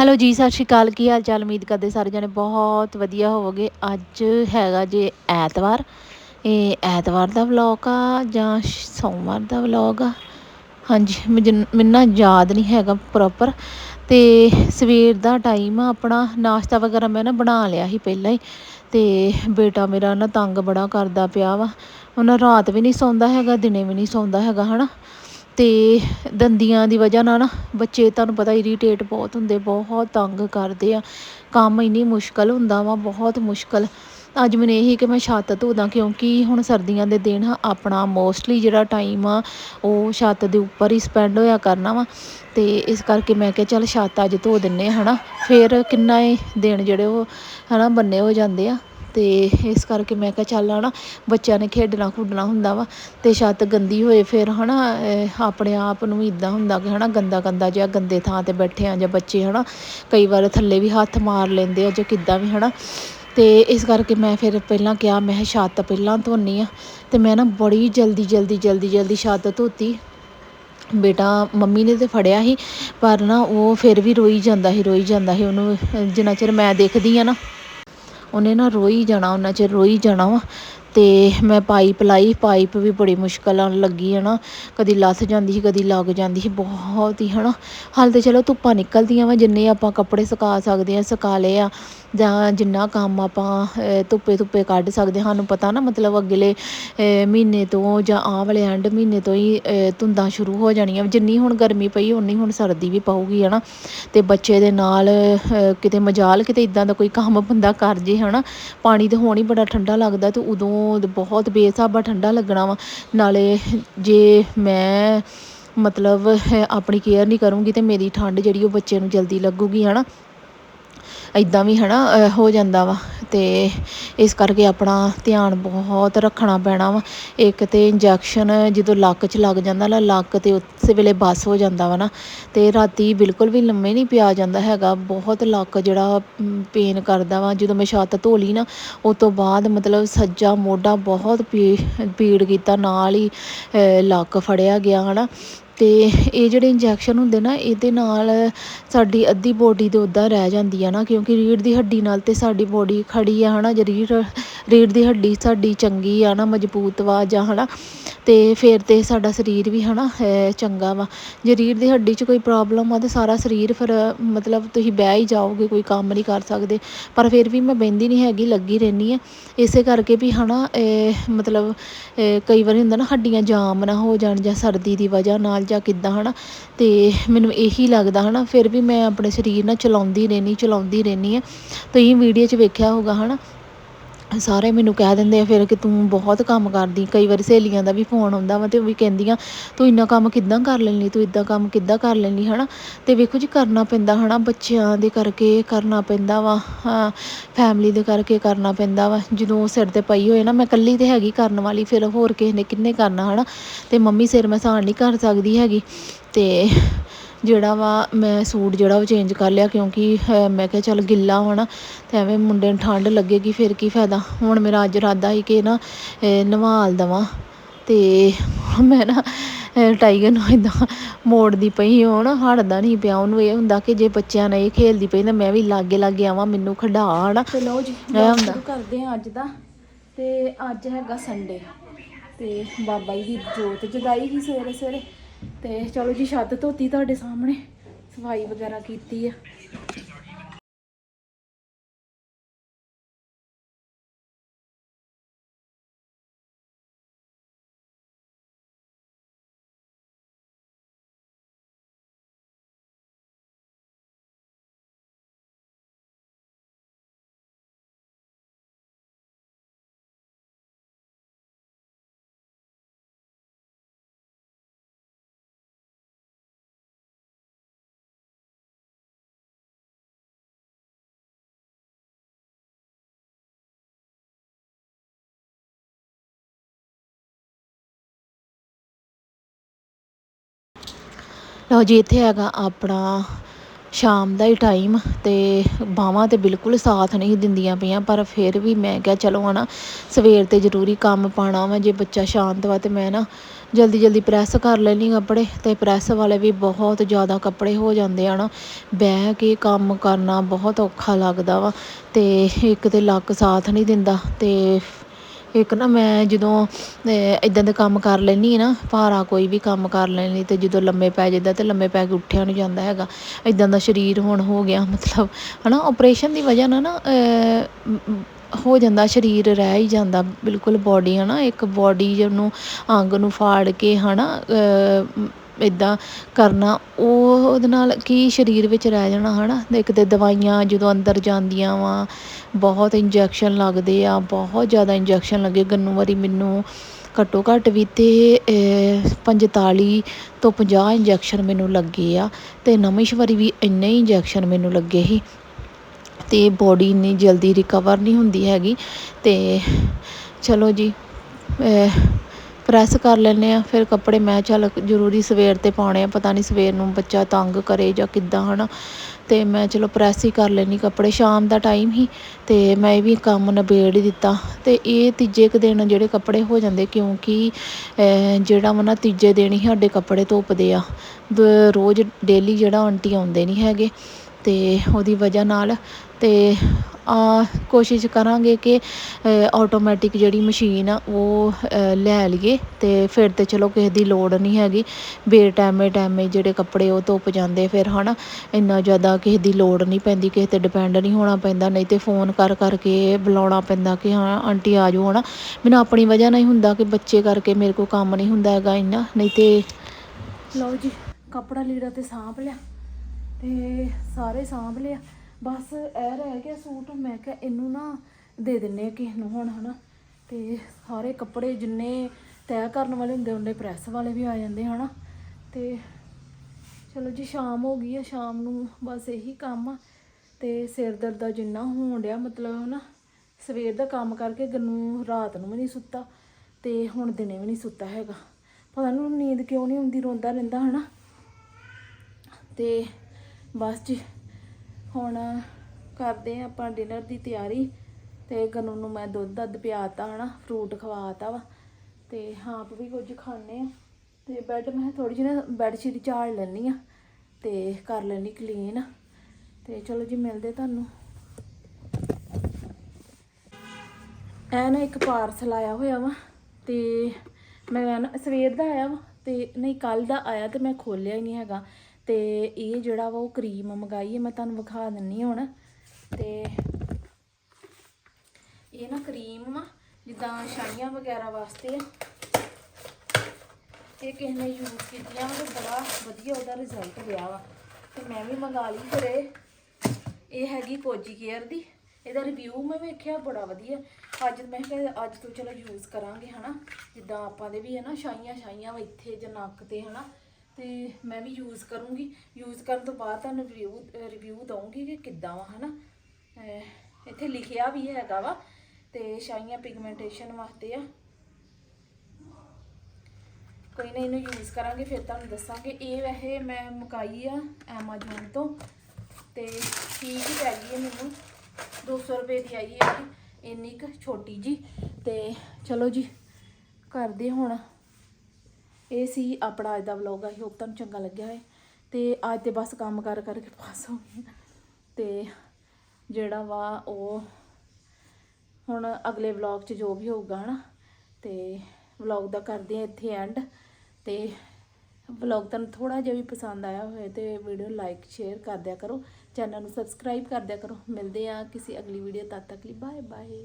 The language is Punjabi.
ਹੈਲੋ ਜੀ, ਸਤਿ ਸ਼੍ਰੀ ਅਕਾਲ। ਕੀ ਹਾਲ ਚਾਲ ਉਮੀਦ ਕਰਦੇ ਸਾਰੇ ਜਣੇ ਬਹੁਤ ਵਧੀਆ ਹੋਵੋਗੇ। ਅੱਜ ਹੈਗਾ ਜੇ ਐਤਵਾਰ। ਇਹ ਐਤਵਾਰ ਦਾ ਵਲੌਗ ਆ ਜਾਂ ਸੋਮਵਾਰ ਦਾ ਵਲੌਗ ਆ? ਹਾਂਜੀ, ਮੈਨੂੰ ਮੈਨੂੰ ਨਾ ਯਾਦ ਨਹੀਂ ਹੈਗਾ ਪ੍ਰੋਪਰ ਤੇ ਸਵੇਰ ਦਾ ਟਾਈਮ ਆ, ਆਪਣਾ ਨਾਸ਼ਤਾ ਵਗੈਰਾ ਮੈਂ ਨਾ ਬਣਾ ਲਿਆ ਸੀ ਪਹਿਲਾਂ ਹੀ। ਤੇ ਬੇਟਾ ਮੇਰਾ ਨਾ ਤੰਗ ਬੜਾ ਕਰਦਾ ਪਿਆ ਵਾ। ਉਹਨਾਂ ਰਾਤ ਵੀ ਨਹੀਂ ਸੌਂਦਾ ਹੈਗਾ, ਦਿਨੇ ਵੀ ਨਹੀਂ ਸੌਂਦਾ ਹੈਗਾ, ਹਨਾ? ਅਤੇ ਦੰਦੀਆਂ ਦੀ ਵਜ੍ਹਾ ਨਾਲ ਨਾ ਬੱਚੇ, ਤੁਹਾਨੂੰ ਪਤਾ ਇਰੀਟੇਟ ਬਹੁਤ ਹੁੰਦੇ, ਬਹੁਤ ਤੰਗ ਕਰਦੇ ਆ। ਕੰਮ ਇੰਨੀ ਮੁਸ਼ਕਲ ਹੁੰਦਾ ਵਾ, ਬਹੁਤ ਮੁਸ਼ਕਿਲ। ਅੱਜ ਮੈਨੂੰ ਇਹੀ ਕਿ ਮੈਂ ਛੱਤ ਧੋਦਾਂ ਕਿਉਂਕਿ ਹੁਣ ਸਰਦੀਆਂ ਦੇ ਦਿਨ ਆਪਣਾ ਮੋਸਟਲੀ ਜਿਹੜਾ ਟਾਈਮ ਆ, ਉਹ ਛੱਤ ਦੇ ਉੱਪਰ ਹੀ ਸਪੈਂਡ ਹੋਇਆ ਕਰਨਾ ਵਾ। ਤੇ ਇਸ ਕਰਕੇ ਮੈਂ ਕਿਹਾ, ਚੱਲ ਛੱਤ ਅੱਜ ਧੋ ਦਿੰਨੇ ਆ, ਹਨਾ। ਫਿਰ ਕਿੰਨਾ ਇਹ ਦਿਨ ਜਿਹੜੇ ਉਹ, ਹਨਾ, ਬੰਨੇ ਹੋ ਜਾਂਦੇ ਆ। ਅਤੇ ਇਸ ਕਰਕੇ ਮੈਂ ਕਿਹਾ ਚੱਲ ਹੈ ਨਾ ਬੱਚਿਆਂ ਨੇ ਖੇਡਣਾ ਖੁੱਡਣਾ ਹੁੰਦਾ ਵਾ ਅਤੇ ਛੱਤ ਗੰਦੀ ਹੋਏ ਫਿਰ ਹੈ ਨਾ ਆਪਣੇ ਆਪ ਨੂੰ ਇੱਦਾਂ ਹੁੰਦਾ ਕਿ ਹੈ ਨਾ ਗੰਦਾ ਗੰਦਾ ਜਿਹਾ ਗੰਦੇ ਥਾਂ ਤੇ ਬੈਠੇ ਹਾਂ ਜਾਂ ਬੱਚੇ ਹੈ ਨਾ ਕਈ ਵਾਰ ਥੱਲੇ ਵੀ ਹੱਥ ਮਾਰ ਲੈਂਦੇ ਆ ਜਾਂ ਕਿੱਦਾਂ ਵੀ ਹੈ ਨਾ ਅਤੇ ਇਸ ਕਰਕੇ ਮੈਂ ਫਿਰ ਪਹਿਲਾਂ ਕਿਹਾ, ਮੈਂ ਛੱਤ ਪਹਿਲਾਂ ਧੋਨੀ ਆ ਅਤੇ ਮੈਂ ਨਾ ਬੜੀ ਜਲਦੀ ਜਲਦੀ ਜਲਦੀ ਜਲਦੀ ਛੱਤ ਧੋਤੀ। ਬੇਟਾ ਮੰਮੀ ਨੇ ਤੇ ਫੜਿਆ ਸੀ, ਪਰ ਨਾ ਉਹ ਫਿਰ ਵੀ ਰੋਈ ਜਾਂਦਾ ਸੀ, ਰੋਈ ਜਾਂਦਾ ਸੀ, ਉਹਨੂੰ ਜਿੰਨਾ ਚਿਰ ਮੈਂ ਦੇਖਦੀ ਆ ਨਾ ਉਹਨੇ ਨਾ ਰੋਈ ਜਾਣਾ, ਉਹਨਾਂ 'ਚ ਰੋਈ ਜਾਣਾ ਵਾ। ਤੇ ਮੈਂ ਪਾਈਪ ਲਾਈ, ਪਾਈਪ ਵੀ ਬੜੀ ਮੁਸ਼ਕਲ ਨਾਲ ਲੱਗੀ ਹੈ ਨਾ। ਕਦੀ ਲੱਥ ਜਾਂਦੀ ਸੀ, ਕਦੀ ਲੱਗ ਜਾਂਦੀ ਸੀ, ਬਹੁਤ ਹੀ ਹੈ ਨਾ ਹਾਲੇ ਤਾਂ ਚਲੋ ਧੁੱਪਾਂ ਨਿਕਲਦੀਆਂ ਵਾ, ਜਿੰਨੇ ਆਪਾਂ ਕੱਪੜੇ ਸੁਕਾ ਸਕਦੇ ਆ ਸੁਕਾ ਲਏ ਆ। ਜਾਂ ਜਿੰਨਾ ਕੰਮ ਆਪਾਂ ਧੁੱਪੇ ਧੁੱਪੇ ਕੱਢ ਸਕਦੇ ਸਾਨੂੰ ਪਤਾ ਨਾ ਮਤਲਬ ਅਗਲੇ ਮਹੀਨੇ ਤੋਂ ਜਾਂ ਆਹ ਵਾਲੇ ਐਂਡ ਮਹੀਨੇ ਤੋਂ ਹੀ ਧੁੰਦਾਂ ਸ਼ੁਰੂ ਹੋ ਜਾਣੀਆਂ। ਜਿੰਨੀ ਹੁਣ ਗਰਮੀ ਪਈ ਉਨੀ ਹੁਣ ਸਰਦੀ ਵੀ ਪਊਗੀ ਹੈ ਨਾ ਤੇ ਬੱਚੇ ਦੇ ਨਾਲ ਕਿਤੇ ਮਜਾਲ, ਕਿਤੇ ਇਦਾਂ ਦਾ ਕੋਈ ਕੰਮ ਬੰਦਾ ਕਰ ਜੇ ਹੈ ਨਾ ਪਾਣੀ ਤਾਂ ਹੁਣ ਹੀ ਬੜਾ ਠੰਡਾ ਲੱਗਦਾ ਤੇ ਉਦੋਂ ਬਹੁਤ ਬੇਸਾਬਾ ਠੰਡਾ ਲੱਗਣਾ ਵਾ। ਨਾਲੇ ਜੇ ਮੈਂ ਮਤਲਬ ਆਪਣੀ ਕੇਅਰ ਨਹੀਂ ਕਰੂੰਗੀ ਤੇ ਮੇਰੀ ਠੰਡ ਜਿਹੜੀ ਉਹ ਬੱਚੇ ਨੂੰ ਜਲਦੀ ਲੱਗੂਗੀ ਹੈ ਨਾ ਇਦਾਂ ਵੀ ਹਨਾ ਅਹ, ਹੋ ਜਾਂਦਾ ਵਾ। ਤੇ ਇਸ ਕਰਕੇ ਆਪਣਾ ਧਿਆਨ ਬਹੁਤ ਰੱਖਣਾ ਪੈਣਾ ਵਾ। ਇੱਕ ਤੇ ਇੰਜੈਕਸ਼ਨ ਜਦੋਂ ਲੱਕ 'ਚ ਲੱਗ ਜਾਂਦਾ ਨਾ ਲੱਕ ਤੇ ਉਸੇ ਵੇਲੇ ਬਸ ਹੋ ਜਾਂਦਾ ਵਾ ਨਾ। ਤੇ ਰਾਤੀ ਬਿਲਕੁਲ ਵੀ ਲੰਮੇ ਨਹੀਂ ਪਿਆ ਜਾਂਦਾ ਹੈਗਾ। ਬਹੁਤ ਲੱਕ ਜਿਹੜਾ ਪੇਨ ਕਰਦਾ ਵਾ। ਜਦੋਂ ਮੈਂ ਛੱਤ ਧੋ ਲਈ ਨਾ ਉਹ ਤੋਂ ਬਾਅਦ ਮਤਲਬ ਸੱਜਾ ਮੋਢਾ ਬਹੁਤ ਪੀ ਪੀੜ ਕੀਤਾ। ਨਾਲ ਹੀ ਲੱਕ ਫੜਿਆ ਗਿਆ ਹਨਾ। ਅਤੇ ਇਹ ਜਿਹੜੇ ਇੰਜੈਕਸ਼ਨ ਹੁੰਦੇ ਨਾ, ਇਹਦੇ ਨਾਲ ਸਾਡੀ ਅੱਧੀ ਬੋਡੀ ਤੇ ਉੱਦਾਂ ਰਹਿ ਜਾਂਦੀ ਆ ਨਾ, ਕਿਉਂਕਿ ਰੀੜ੍ਹ ਦੀ ਹੱਡੀ ਨਾਲ ਤਾਂ ਸਾਡੀ ਬੋਡੀ ਖੜ੍ਹੀ ਆ, ਹਨਾ, ਜੇ ਰੀੜ੍ਹ ਰੀੜ੍ਹ ਦੀ ਹੱਡੀ ਸਾਡੀ ਚੰਗੀ ਆ ਨਾ ਮਜ਼ਬੂਤ ਵਾ ਜਾਂ ਹੈ ਨਾ ਅਤੇ ਫਿਰ ਤਾਂ ਸਾਡਾ ਸਰੀਰ ਵੀ ਹੈ ਨਾ ਚੰਗਾ ਵਾ। ਜੇ ਰੀੜ੍ਹ ਦੀ ਹੱਡੀ 'ਚ ਕੋਈ ਪ੍ਰੋਬਲਮ ਆ ਤਾਂ ਸਾਰਾ ਸਰੀਰ ਫਿਰ, ਮਤਲਬ ਤੁਸੀਂ ਬਹਿ ਹੀ ਜਾਓਗੇ, ਕੋਈ ਕੰਮ ਨਹੀਂ ਕਰ ਸਕਦੇ। ਪਰ ਫਿਰ ਵੀ ਮੈਂ ਬਹਿੰਦੀ ਨਹੀਂ ਹੈਗੀ, ਲੱਗੀ ਰਹਿੰਦੀ ਹਾਂ। ਇਸੇ ਕਰਕੇ ਵੀ ਹੈ ਨਾ ਮਤਲਬ ਕਈ ਵਾਰੀ ਹੁੰਦਾ ਨਾ, ਹੱਡੀਆਂ ਜਾਮ ਨਾ ਹੋ ਜਾਣ ਜਾਂ ਸਰਦੀ ਦੀ ਵਜ੍ਹਾ ਨਾਲ ਜਾਂ ਕਿੱਦਾਂ ਹੈ ਨਾ ਅਤੇ ਮੈਨੂੰ ਇਹੀ ਲੱਗਦਾ ਹੈ ਨਾ ਫਿਰ ਵੀ ਮੈਂ ਆਪਣੇ ਸਰੀਰ ਨਾਲ ਚਲਾਉਂਦੀ ਰਹਿੰਦੀ ਚਲਾਉਂਦੀ ਰਹਿੰਦੀ ਹਾਂ। ਤੁਸੀਂ ਵੀਡੀਓ 'ਚ ਵੇਖਿਆ ਹੋਊਗਾ ਹੈ ਨਾ ਸਾਰੇ ਮੈਨੂੰ ਕਹਿ ਦਿੰਦੇ ਆ ਫਿਰ ਕਿ ਤੂੰ ਬਹੁਤ ਕੰਮ ਕਰਦੀ, ਕਈ ਵਾਰੀ ਸਹੇਲੀਆਂ ਦਾ ਵੀ ਫੋਨ ਆਉਂਦਾ ਵਾ ਤੇ ਉਹ ਵੀ ਕਹਿੰਦੀਆਂ, ਤੂੰ ਇੰਨਾ ਕੰਮ ਕਿੱਦਾਂ ਕਰ ਲੈਂਦੀ, ਤੂੰ ਇਦਾਂ ਕੰਮ ਕਿੱਦਾਂ ਕਰ ਲੈਂਦੀ? ਹਨਾ? ਤੇ ਵੇਖੋ ਜੀ ਕਰਨਾ ਪੈਂਦਾ ਹਨਾ, ਬੱਚਿਆਂ ਦੇ ਕਰਕੇ ਕਰਨਾ ਪੈਂਦਾ ਵਾ ਫੈਮਲੀ ਦੇ ਕਰਕੇ ਕਰਨਾ ਪੈਂਦਾ ਵਾ। ਜਦੋਂ ਸਿਰ ਤੇ ਪਈ ਹੋਏ ਨਾ, ਮੈਂ ਇਕੱਲੀ ਤੇ ਹੈਗੀ ਕਰਨ ਵਾਲੀ, ਫਿਰ ਹੋਰ ਕਿਸੇ ਨੇ ਕਿੰਨੇ ਕਰਨਾ ਹਨਾ? ਤੇ ਮੰਮੀ ਸਿਰ ਮੈਂ ਸਾਨ ਨਹੀਂ ਕਰ ਸਕਦੀ ਹੈਗੀ। ਤੇ ਜਿਹੜਾ ਵਾ ਮੈਂ ਸੂਟ ਜਿਹੜਾ ਉਹ ਚੇਂਜ ਕਰ ਲਿਆ ਕਿਉਂਕਿ ਮੈਂ ਕਿਹਾ ਚੱਲ ਗਿੱਲਾ ਹੋਣਾ ਤੇ ਐਵੇਂ ਮੁੰਡੇ ਨੂੰ ਠੰਡ ਲੱਗੇਗੀ ਫਿਰ ਕੀ ਫਾਇਦਾ? ਹੁਣ ਮੇਰਾ ਅੱਜ ਇਰਾਦਾ ਸੀ ਕਿ ਨਾ ਨਵਾਲ ਦੇਵਾਂ। ਤੇ ਮੈਂ ਨਾ ਟਾਈਗਰ ਨੂੰ ਇਦਾਂ ਮੋੜਦੀ ਪਈ ਨਾ ਹਟਦਾ ਨਹੀਂ ਪਿਆ। ਉਹਨੂੰ ਇਹ ਹੁੰਦਾ ਕਿ ਜੇ ਬੱਚਿਆਂ ਨਾਲ ਇਹ ਖੇਲਦੀ ਪਈ ਤਾਂ ਮੈਂ ਵੀ ਲਾਗੇ ਲਾਗੇ ਆਵਾਂ ਮੈਨੂੰ ਖਿਡਾ ਹਨਾ। ਜੀ। ਸ਼ੁਰੂ ਕਰਦੇ ਹਾਂ ਅੱਜ ਦਾ। ਤੇ ਅੱਜ ਹੈਗਾ ਸੰਡੇ ਤੇ ਬਾਬਾ ਜੀ ਦੀ ਜੋਤ ਜਗਾਈ ਸੀ ਸਵੇਰੇ ਸਵੇਰੇ ਤੇ ਚਲੋ ਜੀ ਛੱਤ ਧੋਤੀ ਤੁਹਾਡੇ ਸਾਹਮਣੇ ਸਫ਼ਾਈ ਵਗੈਰਾ ਕੀਤੀ ਆ। ਲਓ ਜੀ, ਇੱਥੇ ਹੈਗਾ ਆਪਣਾ ਸ਼ਾਮ ਦਾ ਹੀ ਟਾਈਮ ਤੇ ਬਾਹਾਂ ਤੇ ਬਿਲਕੁਲ ਸਾਥ ਨਹੀਂ ਦਿੰਦੀਆਂ ਪਈਆਂ, ਪਰ ਫਿਰ ਵੀ ਮੈਂ ਕਿਹਾ ਚਲੋ ਹਨਾ, ਸਵੇਰ ਤੇ ਜ਼ਰੂਰੀ ਕੰਮ ਪਾਣਾ ਵਾ, ਜੇ ਬੱਚਾ ਸ਼ਾਂਤ ਵਾ ਤੇ ਮੈਂ ਨਾ ਜਲਦੀ ਜਲਦੀ ਪ੍ਰੈਸ ਕਰ ਲੈਣੀ ਕੱਪੜੇ ਤੇ ਪ੍ਰੈਸ ਵਾਲੇ ਵੀ ਬਹੁਤ ਜ਼ਿਆਦਾ ਕੱਪੜੇ ਹੋ ਜਾਂਦੇ ਆ ਨਾ, ਬਹਿ ਕੇ ਕੰਮ ਕਰਨਾ ਬਹੁਤ ਔਖਾ ਲੱਗਦਾ ਵਾ ਤੇ ਇੱਕ ਤੇ ਲੱਕ ਸਾਥ ਨਹੀਂ ਦਿੰਦਾ ਤੇ ਇੱਕ ਨਾ ਮੈਂ ਜਦੋਂ ਇਦਾਂ ਦੇ ਕੰਮ ਕਰ ਲੈਣੀ ਨਾ, ਭਾਰਾ ਕੋਈ ਵੀ ਕੰਮ ਕਰ ਲੈਣੀ ਤੇ ਜਦੋਂ ਲੰਮੇ ਪੈ ਜਾਂਦਾ ਤੇ ਲੰਮੇ ਪੈ ਕੇ ਉੱਠਿਆ ਨਹੀਂ ਜਾਂਦਾ ਹੈਗਾ। ਇਦਾਂ ਦਾ ਸਰੀਰ ਹੁਣ ਹੋ ਗਿਆ, ਮਤਲਬ, ਹਨਾ ਆਪਰੇਸ਼ਨ ਦੀ ਵਜ੍ਹਾ ਨਾਲ ਨਾ ਹੋ ਜਾਂਦਾ, ਸਰੀਰ ਰਹਿ ਹੀ ਜਾਂਦਾ, ਬਿਲਕੁਲ ਬਾਡੀ ਹਨਾ, ਇੱਕ ਬਾਡੀ ਜਿਹਨੂੰ ਅੰਗ ਨੂੰ ਫਾੜ ਕੇ, ਹਨਾ ਇੱਦਾਂ ਕਰਨਾ ਉਹ ਉਹਦੇ ਨਾਲ ਕੀ ਸਰੀਰ ਵਿੱਚ ਰਹਿ ਜਾਣਾ ਹੈ ਹਨਾ? ਇੱਕ ਤਾਂ ਦਵਾਈਆਂ ਜਦੋਂ ਅੰਦਰ ਜਾਂਦੀਆਂ ਵਾ, ਬਹੁਤ ਇੰਜੈਕਸ਼ਨ ਲੱਗਦੇ ਆ, ਬਹੁਤ ਜ਼ਿਆਦਾ ਇੰਜੈਕਸ਼ਨ ਲੱਗੇ। ਗੰਨੂ ਵਾਰੀ ਮੈਨੂੰ ਘੱਟੋ ਘੱਟ ਵੀ ਤੇ ਪੰਜਤਾਲੀ ਤੋਂ 50 ਇੰਜੈਕਸ਼ਨ ਮੈਨੂੰ ਲੱਗੇ ਆ ਅਤੇ ਤੇ ਵਾਰੀ ਵੀ ਇੰਨੇ ਹੀ ਇੰਜੈਕਸ਼ਨ ਮੈਨੂੰ ਲੱਗੇ ਸੀ। ਅਤੇ ਬੋਡੀ ਇੰਨੀ ਜਲਦੀ ਰਿਕਵਰ ਨਹੀਂ ਹੁੰਦੀ ਹੈਗੀ ਅਤੇ ਚਲੋ ਜੀ ਪ੍ਰੈਸ ਕਰ ਲੈਂਦੇ ਆ ਫਿਰ ਕੱਪੜੇ ਮੈਂ ਚੱਲ ਜ਼ਰੂਰੀ ਸਵੇਰ ਤੇ ਪਾਉਣੇ ਆ, ਪਤਾ ਨਹੀਂ ਸਵੇਰ ਨੂੰ ਬੱਚਾ ਤੰਗ ਕਰੇ ਜਾਂ ਕਿੱਦਾਂ, ਹਨਾ। ਤੇ ਮੈਂ ਚਲੋ ਪ੍ਰੈਸ ਹੀ ਕਰ ਲੈਣੀ ਕੱਪੜੇ, ਸ਼ਾਮ ਦਾ ਟਾਈਮ ਹੀ, ਤੇ ਮੈਂ ਇਹ ਵੀ ਕੰਮ ਨਿਬੇੜ ਹੀ ਦਿੱਤਾ। ਤੇ ਇਹ ਤੀਜੇ ਕੁ ਦਿਨ ਜਿਹੜੇ ਕੱਪੜੇ ਹੋ ਜਾਂਦੇ, ਕਿਉਂਕਿ ਜਿਹੜਾ ਵਾ ਤੀਜੇ ਦਿਨ ਹੀ ਸਾਡੇ ਕੱਪੜੇ ਧੁੱਪਦੇ ਆ। ਦ- ਰੋਜ਼ ਡੇਲੀ ਜਿਹੜਾ ਆਂਟੀ ਆਉਂਦੇ ਨਹੀਂ ਹੈਗੇ, ਤੇ ਉਹਦੀ ਵਜ੍ਹਾ ਨਾਲ, ਤੇ ਕੋਸ਼ਿਸ਼ ਕਰਾਂਗੇ ਕਿ ਆਟੋਮੈਟਿਕ ਜਿਹੜੀ ਮਸ਼ੀਨ ਆ, ਉਹ ਲੈ ਲਈਏ ਤੇ ਫਿਰ ਤੇ ਚਲੋ ਕਿਸੇ ਦੀ ਲੋੜ ਨਹੀਂ ਹੈਗੀ। ਬੇ ਟਾਈਮੇ ਟਾਈਮੇ ਜਿਹੜੇ ਕੱਪੜੇ ਉਹ ਧੁੱਪ ਜਾਂਦੇ ਫਿਰ, ਹਨਾ? ਇੰਨਾ ਜ਼ਿਆਦਾ ਕਿਸੇ ਦੀ ਲੋੜ ਨਹੀਂ ਪੈਂਦੀ, ਕਿਸੇ ਤੇ ਡਿਪੈਂਡ ਨਹੀਂ ਹੋਣਾ ਪੈਂਦਾ, ਨਹੀਂ ਤੇ ਫੋਨ ਕਰ ਕਰਕੇ ਬੁਲਾਉਣਾ ਪੈਂਦਾ ਕਿ ਹਾਂ, ਆਂਟੀ ਆ ਜਾਓ, ਹਨਾ? ਮੈਨੂੰ ਆਪਣੀ ਵਜ੍ਹਾ ਨਹੀਂ ਹੁੰਦਾ ਕਿ ਬੱਚੇ ਕਰਕੇ ਮੇਰੇ ਕੋਲ ਕੰਮ ਨਹੀਂ ਹੁੰਦਾ ਹੈਗਾ ਇੰਨਾ, ਨਹੀਂ ਤੇ ਲਓ ਜੀ, ਕੱਪੜਾ ਲੀੜਾ ਤੇ ਸਾਂਭ ਲਿਆ ਤੇ ਸਾਰੇ ਸਾਂਭ ਲਿਆ। ਬਸ ਇਹ ਰਹਿ ਗਿਆ ਸੂਟ, ਮੈਂ ਕਿਹਾ ਇਹਨੂੰ ਨਾ ਦੇ ਦਿੰਨੇ ਆ ਕਿਸੇ ਨੂੰ ਹੁਣ, ਹਨਾ। ਤੇ ਸਾਰੇ ਕੱਪੜੇ ਜਿੰਨੇ ਤੈਅ ਕਰਨ ਵਾਲੇ ਹੁੰਦੇ, ਉਹਨੇ ਪ੍ਰੈਸ ਵਾਲੇ ਵੀ ਆ ਜਾਂਦੇ, ਹਨਾ। ਤੇ ਚਲੋ ਜੀ, ਸ਼ਾਮ ਹੋ ਗਈ ਆ, ਸ਼ਾਮ ਨੂੰ ਬਸ ਇਹੀ ਕੰਮ ਆ। ਤੇ ਸਿਰ ਦਰਦ ਦਾ ਜਿੰਨਾ ਹੋਣ ਡਿਆ, ਮਤਲਬ, ਹਨਾ। ਸਵੇਰ ਦਾ ਕੰਮ ਕਰਕੇ ਗੰਨੂ ਰਾਤ ਨੂੰ ਵੀ ਨਹੀਂ ਸੁੱਤਾ, ਤੇ ਹੁਣ ਦਿਨੇ ਵੀ ਨਹੀਂ ਸੁੱਤਾ ਹੈਗਾ। ਪਤਾ ਨਹੀਂ ਨੀਂਦ ਕਿਉਂ ਨਹੀਂ ਆਉਂਦੀ, ਰੋਂਦਾ ਰਹਿੰਦਾ, ਹਨਾ। ਤੇ ਬਸ ਜੀ ਹੁਣ ਕਰਦੇ ਆ ਆਪਾਂ ਡਿਨਰ ਦੀ ਤਿਆਰੀ ਤੇ ਗਨੂ ਨੂੰ ਮੈਂ ਦੁੱਧ ਦੱਧ ਪਿਆਤਾ ਹਨਾ ਫਰੂਟ ਖਵਾਤਾ ਵਾ ਤੇ ਆਪ ਵੀ ਕੁਝ ਖਾਣੇ ਆ ਤੇ ਬੈੱਡ ਮੈਂ ਥੋੜੀ ਜਿਹੀ ਨਾ ਬੈੱਡ ਸ਼ੀਟ ਝਾੜ ਲੈਣੀ ਆ ਤੇ ਕਰ ਲੈਣੀ ਕਲੀਨ ਤੇ ਚਲੋ ਜੀ ਮਿਲਦੇ ਤੁਹਾਨੂੰ। ਇਹ ਨਾ ਇੱਕ ਪਾਰਸਲ ਆਇਆ ਹੋਇਆ ਵਾ ਤੇ ਮੈਂ ਨਾ ਸਵੇਰ ਦਾ ਆਇਆ ਵਾ ਤੇ ਨਹੀਂ ਕੱਲ ਦਾ ਆਇਆ ਤੇ ਮੈਂ ਖੋਲਿਆ ਹੀ ਨਹੀਂ ਹੈਗਾ। ਤੇ ਇਹ ਜਿਹੜਾ ਵਾ ਉਹ ਕਰੀਮ ਮੰਗਾਈ ਹੈ, ਮੈਂ ਤੁਹਾਨੂੰ ਵਿਖਾ ਦਿੰਨੀ ਹੁਣ। ਤੇ ਇਹ ਨਾ ਕਰੀਮ ਵਾ, ਜਿੱਦਾਂ ਛਾਈਆਂ ਵਗੈਰਾ ਵਾਸਤੇ ਆ। ਇਹ ਕਿਸੇ ਨੇ ਯੂਜ਼ ਕੀਤੀਆਂ ਵਾ ਤੇ ਬੜਾ ਵਧੀਆ ਉਹਦਾ ਰਿਜ਼ਲਟ ਰਿਹਾ ਵਾ। ਤੇ ਮੈਂ ਵੀ ਮੰਗਾ ਲਈ ਫਿਰ ਇਹ ਇਹ ਹੈਗੀ ਕੋਜੀ ਕੇਅਰ ਦੀ। ਇਹਦਾ ਰਿਵਿਊ ਮੈਂ ਵੇਖਿਆ, ਬੜਾ ਵਧੀਆ। ਅੱਜ ਮੈਂ ਕਿਹਾ, ਅੱਜ ਤੋਂ ਚਲੋ ਯੂਜ਼ ਕਰਾਂਗੇ, ਹਨਾ। ਜਿੱਦਾਂ ਆਪਾਂ ਦੇ ਵੀ ਹੈ ਨਾ ਛਾਈਆਂ ਛਾਈਆਂ ਵਾ ਇੱਥੇ ਜਾਂ ਨੱਕ ਤੇ, ਹਨਾ। ਤੇ ਮੈਂ ਵੀ ਯੂਜ਼ ਕਰੂੰਗੀ। ਯੂਜ਼ ਕਰਨ ਤੋਂ ਬਾਅਦ ਤੁਹਾਨੂੰ ਰਿਵਿਊ ਰਿਵਿਊ ਦਊਂਗੀ ਕਿ ਕਿੱਦਾਂ ਵਾ, ਹਨਾ? ਅਹ ਇੱਥੇ ਲਿਖਿਆ ਵੀ ਹੈਗਾ ਵਾ ਤੇ ਛਾਈਆਂ ਪਿਗਮੈਂਟੇਸ਼ਨ ਵਾਸਤੇ ਆ। ਕੋਈ ਨਾ ਇਹਨੂੰ ਯੂਜ਼ ਕਰਾਂਗੇ, ਫਿਰ ਤੁਹਾਨੂੰ ਦੱਸਾਂਗੇ। ਇਹ ਵੈਸੇ ਮੈਂ ਮੁਕਾਈ ਆ ਐਮਾਜ਼ੋਨ ਤੋਂ ਤੇ ਠੀਕ ਹੀ ਪੈ ਗਈ ਹੈ ਮੈਨੂੰ। 200 ਰੁਪਏ ਦੀ ਆਈ ਹੈ ਇਹ ਇੰਨੀ ਕੁ ਛੋਟੀ ਜੀ। ਤੇ ਚਲੋ ਜੀ, ਕਰਦੇ ਹੁਣ ਇਹ ਸੀ ਆਪਣਾ ਅੱਜ ਦਾ ਵਲੌਗ ਆਈ ਹੋਪ ਤੁਹਾਨੂੰ ਚੰਗਾ ਲੱਗਿਆ ਹੋਵੇ। ਤੇ ਅੱਜ ਤੇ ਬਸ ਕੰਮ ਕਰ ਕਰਕੇ ਪਾਸ ਹੋ ਗਈ ਤੇ ਜਿਹੜਾ ਵਾ ਉਹ ਹੁਣ ਅਗਲੇ ਵਲੌਗ 'ਚ ਜੋ ਵੀ ਹੋਊਗਾ ਹਨਾ, ਤੇ ਵਲੌਗ ਦਾ ਕਰਦੇ ਆ ਇੱਥੇ ਐਂਡ ਤੇ ਵਲੌਗ ਤੁਹਾਨੂੰ ਥੋੜਾ ਜਿਹਾ ਵੀ ਪਸੰਦ ਆਇਆ ਹੋਵੇ ਤੇ ਵੀਡੀਓ ਲਾਈਕ ਸ਼ੇਅਰ ਕਰ ਦਿਆ ਕਰੋ। ਚੈਨਲ ਨੂੰ ਸਬਸਕ੍ਰਾਈਬ ਕਰ ਦਿਆ ਕਰੋ। ਮਿਲਦੇ ਆ ਕਿਸੇ ਅਗਲੀ ਵੀਡੀਓ ਤਦ ਤੱਕ ਲਈ। Bye bye